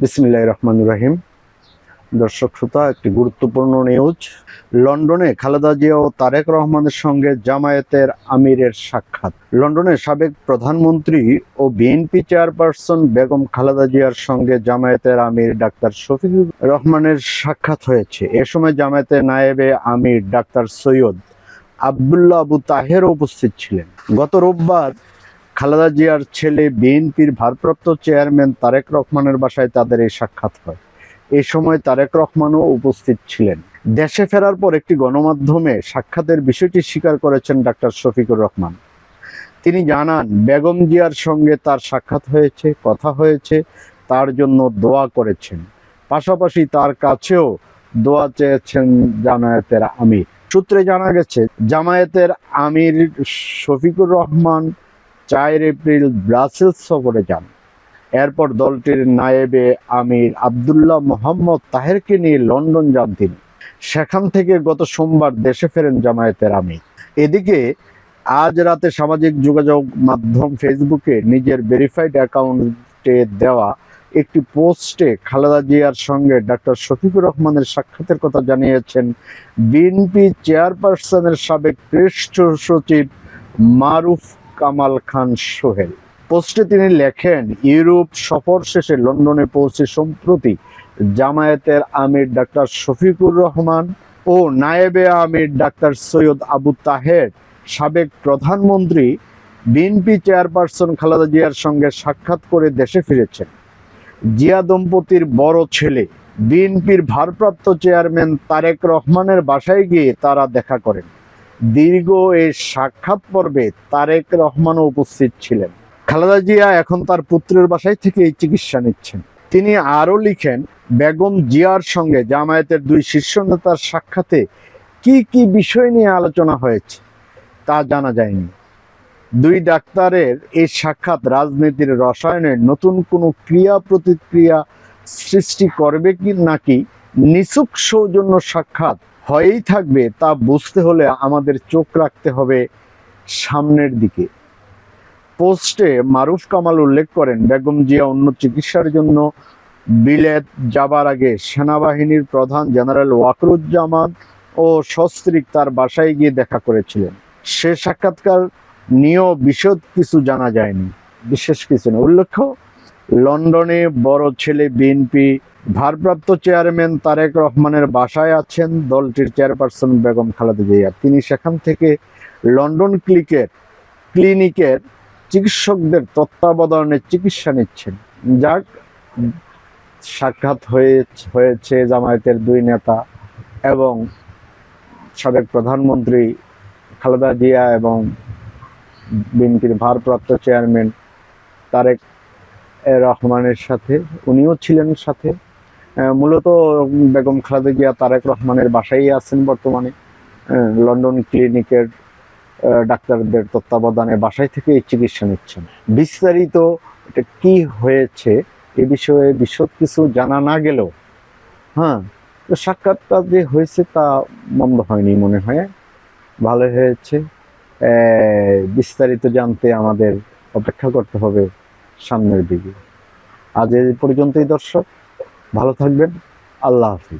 বিসমিল্লাহ রহমান রাহিম। দর্শক শ্রোতা, একটি গুরুত্বপূর্ণ নিউজ। লন্ডনে খালেদা জিয়া ও তারেক রহমানের সঙ্গে জামায়াতের আমিরের সাক্ষাৎ। লন্ডনের সাবেক প্রধানমন্ত্রী ও বিএনপি চেয়ারপারসন বেগম খালেদা জিয়ার সঙ্গে জামায়াতের আমির ডাক্তার শফিকুর রহমানের সাক্ষাৎ হয়েছে। এ সময় জামায়াতের নায়েবে আমির ডাক্তার সৈয়দ আবদুল্লাহ আবু তাহের উপস্থিত ছিলেন। গত রোববার খালেদা জিয়ার ছেলে বিএনপির ভারপ্রাপ্ত চেয়ারম্যান তারেক রহমানের বাসায় তাদের এই সাক্ষাৎ হয়। এই সময় তারেক রহমানও উপস্থিত ছিলেন। দেশে ফেরার পর একটি গণমাধ্যমে সাক্ষাতের বিষয়টি স্বীকার করেছেন ডাক্তার শফিকুর রহমান। তিনি জানান, বেগম জিয়ার সঙ্গে তার সাক্ষাৎ হয়েছে, কথা হয়েছে, তার জন্য দোয়া করেছেন। পাশাপাশি তার কাছেও দোয়া চেয়েছেন জামায়াতের আমির। সূত্রে জানা গেছে, জামায়াতের আমির শফিকুর রহমান চার এপ্রিল ব্রাসেলস সফরে যান। এরপর দলটির নায়েবে আমির আবদুল্লাহ মোহাম্মদ তাহেরকে নিয়ে লন্ডন যান তিনি। সেখান থেকে গত সোমবার দেশে ফেরেন জামায়াতের আমির। এদিকে, আজ রাতে সামাজিক যোগাযোগ মাধ্যম ফেসবুকে নিজের ভেরিফাইড অ্যাকাউন্টে দেওয়া একটি পোস্টে খালেদা জিয়ার সঙ্গে ডাক্তার শফিকুর রহমানের সাক্ষাতের কথা জানিয়েছেন বিএনপি চেয়ারপারসনের সাবেক প্রেস সচিব মারুফ কামাল খান সোহেল। পোস্টে তিনি লেখেন, ইউরোপ সফর শেষে লন্ডনে পৌঁছে সম্প্রতি জামায়াতের আমির ডাক্তার শফিকুর রহমান ও নায়েবে আমির ডাক্তার সৈয়দ আবু তাহের, সাবেক প্রধানমন্ত্রী, বিএনপি চেয়ারপারসন খালেদা জিয়ার সঙ্গে সাক্ষাৎ করে দেশে ফিরেছেন। জিয়া দম্পতির বড় ছেলে, বিএনপির ভারপ্রাপ্ত চেয়ারম্যান তারেক রহমানের বাসায় গিয়ে তারা দেখা করেন। দীর্ঘ এই সাক্ষাৎ পর্বে তারেক রহমানও উপস্থিত ছিলেন। খালেদা জিয়া এখন তার পুত্রের বাসায় থেকে এই চিকিৎসা নিচ্ছেন। তিনি আরও লিখেন, বেগম জিয়ার সঙ্গে জামায়াতের দুই শীর্ষ নেতার সাক্ষাতে কি কি বিষয় নিয়ে আলোচনা হয়েছে তা জানা যায়নি। দুই ডাক্তারের এই সাক্ষাৎ রাজনীতির রসায়নের নতুন কোনো ক্রিয়া প্রতিক্রিয়া সৃষ্টি করবে কি নাকি নিছুক সৌজন্য সাক্ষাৎ হয়েই থাকবে তা বুঝতে হলে আমাদের চোখ রাখতে হবে সামনের দিকে। পোস্টে মারুফ কামাল উল্লেখ করেন, বেগম জিয়া অন্য চিকিৎসার জন্য বিলেত যাবার আগে সেনাবাহিনীর প্রধান জেনারেল ওয়াকরুজ্জামান ও সস্ত্রীক তার বাসায় গিয়ে দেখা করেছিলেন। সে সাক্ষাৎকার নিয়েও বিশদ কিছু জানা যায়নি, বিশেষ কিছু না। উল্লেখ্য লন্ডনে বড় ছেলে বিএনপি ভারপ্রাপ্ত চেয়ারম্যান তারেক রহমানের বাসায় আছেন দলটির চেয়ারপারসন বেগম খালেদা জিয়া। তিনি সেখান থেকে লন্ডন ক্লিকের, ক্লিনিকের চিকিৎসকদের তত্ত্বাবধানে চিকিৎসা নিচ্ছেন। যাক, সাক্ষাৎ হয়ে, হয়েছে জামায়াতের দুই নেতা এবং সাবেক প্রধানমন্ত্রী খালেদা জিয়া এবং বিএনপির ভারপ্রাপ্ত চেয়ারম্যান তারেক রহমানের সাথে, উনিও ছিলেন সাথে। মূলত বেগম খালেদা জিয়া, তারেক রহমানের বাসায় আছেন বর্তমানে। লন্ডন ক্লিনিকের ডাক্তারদের তত্ত্বাবধানে বাসায় থেকে এই চিকিৎসা নিচ্ছেন। বিস্তারিত এটা কি হয়েছে এ বিষয়ে বিশদ কিছু জানা না গেলেও হ্যাঁ সাক্ষাৎটা যে হয়েছে তা মন্দ হয়নি মনে হয়। ভালো হয়েছে। বিস্তারিত জানতে আমাদের অপেক্ষা করতে হবে। সামনের দিকে। আজ এ পর্যন্তই দর্শক ভালো থাকবেন। আল্লাহ হাফিজ।